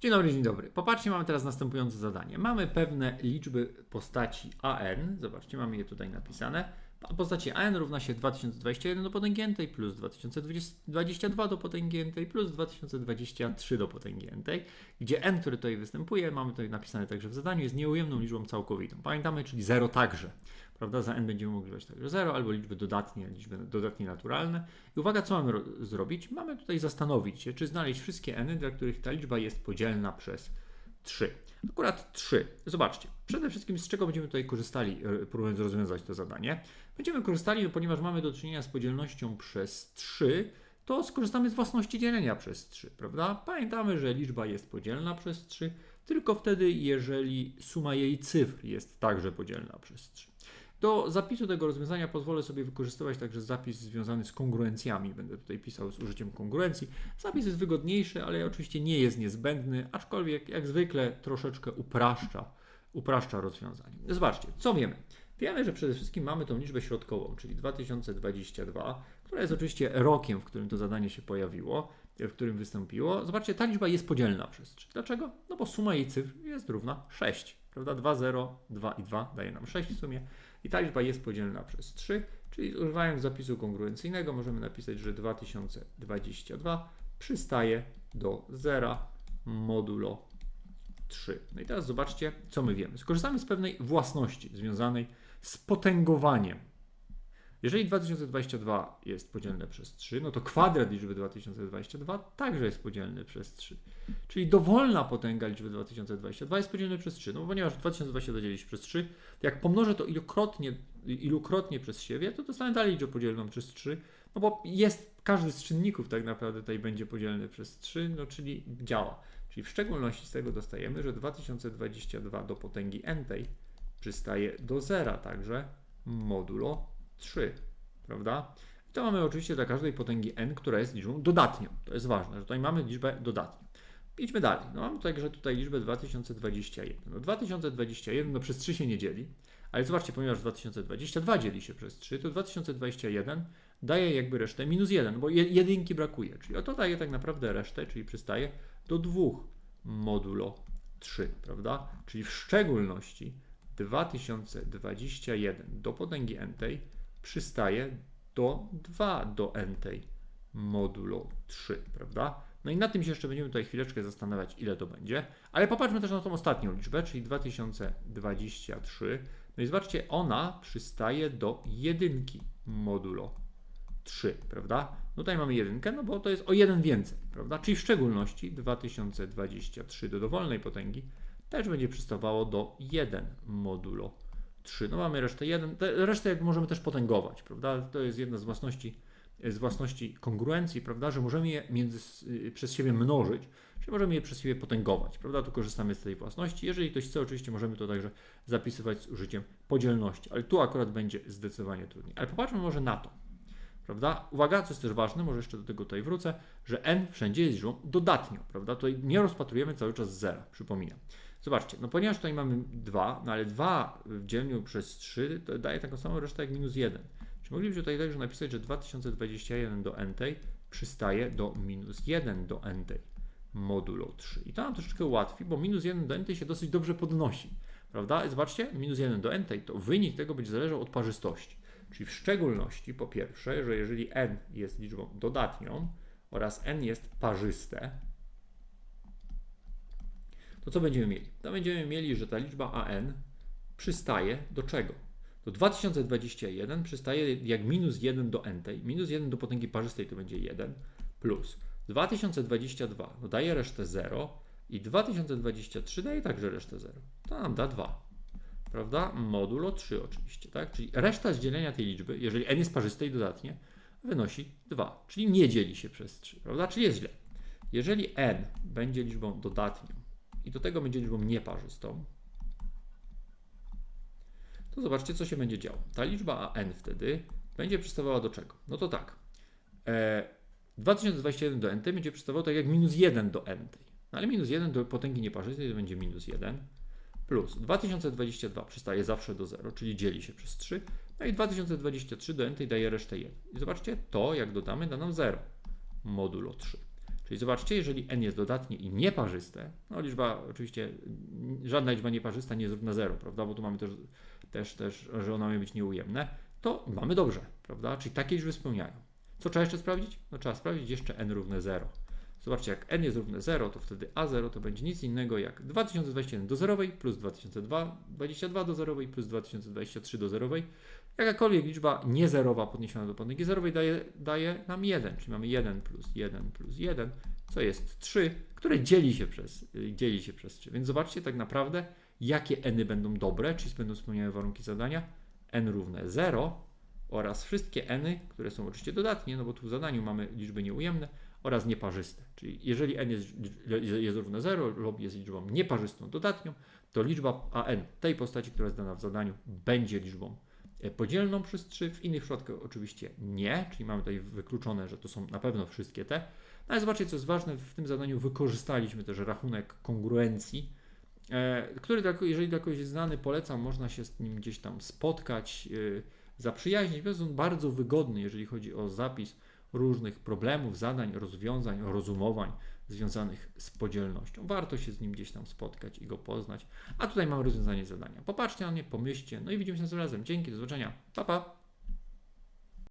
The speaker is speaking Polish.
Dzień dobry, dzień dobry. Popatrzcie, mamy teraz następujące zadanie. Mamy pewne liczby postaci AN. Zobaczcie, mamy je tutaj napisane. Postaci AN równa się 2021 do potęgi n plus 2022 do potęgi n plus 2023 do potęgi n, gdzie n, który tutaj występuje, mamy tutaj napisane także w zadaniu, jest nieujemną liczbą całkowitą. Pamiętamy, czyli 0 także. Prawda? Za n będziemy mogli brać także 0 albo liczby dodatnie, liczby dodatnie naturalne. I uwaga, co mamy ro- zrobić? Mamy tutaj zastanowić się, czy znaleźć wszystkie n, dla których ta liczba jest podzielna przez 3. Akurat 3. Zobaczcie, przede wszystkim z czego będziemy tutaj korzystali, e, próbując rozwiązać to zadanie. Będziemy korzystali, ponieważ mamy do czynienia z podzielnością przez 3, to skorzystamy z własności dzielenia przez 3, prawda? Pamiętamy, że liczba jest podzielna przez 3 tylko wtedy, jeżeli suma jej cyfr jest także podzielna przez 3. Do zapisu tego rozwiązania pozwolę sobie wykorzystywać także zapis związany z kongruencjami. Będę tutaj pisał z użyciem kongruencji. Zapis jest wygodniejszy, ale oczywiście nie jest niezbędny, aczkolwiek jak zwykle troszeczkę upraszcza, upraszcza rozwiązanie. Zobaczcie, co wiemy? Wiemy, że przede wszystkim mamy tą liczbę środkową, czyli 2022, która jest oczywiście rokiem, w którym to zadanie się pojawiło, w którym wystąpiło. Zobaczcie, ta liczba jest podzielna przez 3. Dlaczego? No bo suma jej cyfr jest równa 6. Prawda? 2, 0, 2 i 2 daje nam 6 w sumie. I ta liczba jest podzielna przez 3, czyli używając zapisu kongruencyjnego możemy napisać, że 2022 przystaje do 0 modulo 3. No i teraz zobaczcie, co my wiemy. Skorzystamy z pewnej własności związanej z potęgowaniem. Jeżeli 2022 jest podzielne przez 3, no to kwadrat liczby 2022 także jest podzielny przez 3. Czyli dowolna potęga liczby 2022 jest podzielna przez 3. No bo ponieważ 2022 dzieli się przez 3, to jak pomnożę to ilukrotnie, ilukrotnie przez siebie, to dostanę dalej liczbę podzielną przez 3. No bo jest, każdy z czynników tak naprawdę tutaj będzie podzielny przez 3, no czyli działa. Czyli w szczególności z tego dostajemy, że 2022 do potęgi n tej przystaje do zera także modulo 3, prawda? I to mamy oczywiście dla każdej potęgi n, która jest liczbą dodatnią. To jest ważne, że tutaj mamy liczbę dodatnią. Idźmy dalej. No mamy także tutaj liczbę 2021. No 2021 no przez 3 się nie dzieli, ale zobaczcie, ponieważ 2022 dzieli się przez 3, to 2021 daje jakby resztę minus 1, bo je- jedynki brakuje. Czyli oto daje tak naprawdę resztę, czyli przystaje do 2 modulo 3, prawda? Czyli w szczególności 2021 do potęgi n tej przystaje do 2 do n tej modulo 3, prawda? No i na tym się jeszcze będziemy tutaj chwileczkę zastanawiać, ile to będzie. Ale popatrzmy też na tą ostatnią liczbę, czyli 2023. No i zobaczcie, ona przystaje do jedynki modulo 3, prawda? No tutaj mamy jedynkę, no bo to jest o jeden więcej, prawda? Czyli w szczególności 2023 do dowolnej potęgi też będzie przystawało do 1 modulo 3. No mamy resztę 1, te- resztę jak możemy też potęgować, prawda? To jest jedna z własności, z własności kongruencji, prawda? Że możemy je między, y, przez siebie mnożyć, czyli możemy je przez siebie potęgować, prawda? Tu korzystamy z tej własności. Jeżeli ktoś chce, oczywiście możemy to także zapisywać z użyciem podzielności, ale tu akurat będzie zdecydowanie trudniej. Ale popatrzmy może na to. Prawda? Uwaga, co jest też ważne, może jeszcze do tego tutaj wrócę, że n wszędzie jest liczbą dodatnią, prawda? Tutaj nie rozpatrujemy cały czas zera, przypominam. Zobaczcie, no ponieważ tutaj mamy 2, no ale 2 w dzieleniu przez 3 to daje taką samą resztę jak minus 1. Czy moglibyśmy tutaj także napisać, że 2021 do n tej przystaje do minus 1 do n tej modulo 3. I to nam troszeczkę ułatwi, bo minus 1 do n tej się dosyć dobrze podnosi. Prawda? Zobaczcie, minus 1 do n tej, to wynik tego będzie zależał od parzystości. Czyli w szczególności, po pierwsze, że jeżeli n jest liczbą dodatnią oraz n jest parzyste, to co będziemy mieli? To będziemy mieli, że ta liczba an przystaje do czego? Do 2021 przystaje jak minus 1 do n tej, minus 1 do potęgi parzystej to będzie 1, plus 2022 no daje resztę 0 i 2023 daje także resztę 0. To nam da 2 prawda? Modulo 3 oczywiście, tak? Czyli reszta z dzielenia tej liczby, jeżeli n jest parzyste i dodatnie, wynosi 2, czyli nie dzieli się przez 3, prawda? Czyli jest źle. Jeżeli n będzie liczbą dodatnią i do tego będzie liczbą nieparzystą, to zobaczcie, co się będzie działo. Ta liczba an wtedy będzie przystawała do czego? No to tak. E, 2021 do n będzie przystawało tak jak minus 1 do n. No ale minus 1 do potęgi nieparzystej to będzie minus 1 plus 2022 przystaje zawsze do 0, czyli dzieli się przez 3, no i 2023 do n daje resztę 1. I zobaczcie, to jak dodamy da nam 0 modulo 3. Czyli zobaczcie, jeżeli n jest dodatnie i nieparzyste, no liczba oczywiście, żadna liczba nieparzysta nie jest równa 0, prawda, bo tu mamy też, też, też, że ona ma być nieujemne, to mamy dobrze, prawda, czyli takie liczby spełniają. Co trzeba jeszcze sprawdzić? No trzeba sprawdzić jeszcze n równe 0. Zobaczcie, jak n jest równe 0, to wtedy a0 to będzie nic innego jak 2021 do zerowej plus 2022 do zerowej plus 2023 do zerowej. Jakakolwiek liczba niezerowa podniesiona do podnegi zerowej daje, daje nam 1, czyli mamy 1 plus 1 plus 1, co jest 3, które dzieli się przez, y, dzieli się przez 3. Więc zobaczcie tak naprawdę, jakie n będą dobre, czyli będą spełniały warunki zadania. n równe 0 oraz wszystkie n, które są oczywiście dodatnie, no bo tu w zadaniu mamy liczby nieujemne, oraz nieparzyste. Czyli jeżeli n jest, jest równe 0 lub jest liczbą nieparzystą dodatnią, to liczba an tej postaci, która jest dana w zadaniu, będzie liczbą e, podzielną przez 3. W innych przypadkach oczywiście nie, czyli mamy tutaj wykluczone, że to są na pewno wszystkie te. No ale zobaczcie, co jest ważne, w tym zadaniu wykorzystaliśmy też rachunek kongruencji, e, który, jeżeli dla kogoś jest znany, polecam, można się z nim gdzieś tam spotkać, e, zaprzyjaźnić. Jest on bardzo wygodny, jeżeli chodzi o zapis różnych problemów, zadań, rozwiązań, rozumowań związanych z podzielnością. Warto się z nim gdzieś tam spotkać i go poznać. A tutaj mamy rozwiązanie zadania. Popatrzcie na nie, pomyślcie, no i widzimy się razem. Dzięki, do zobaczenia. Pa, pa.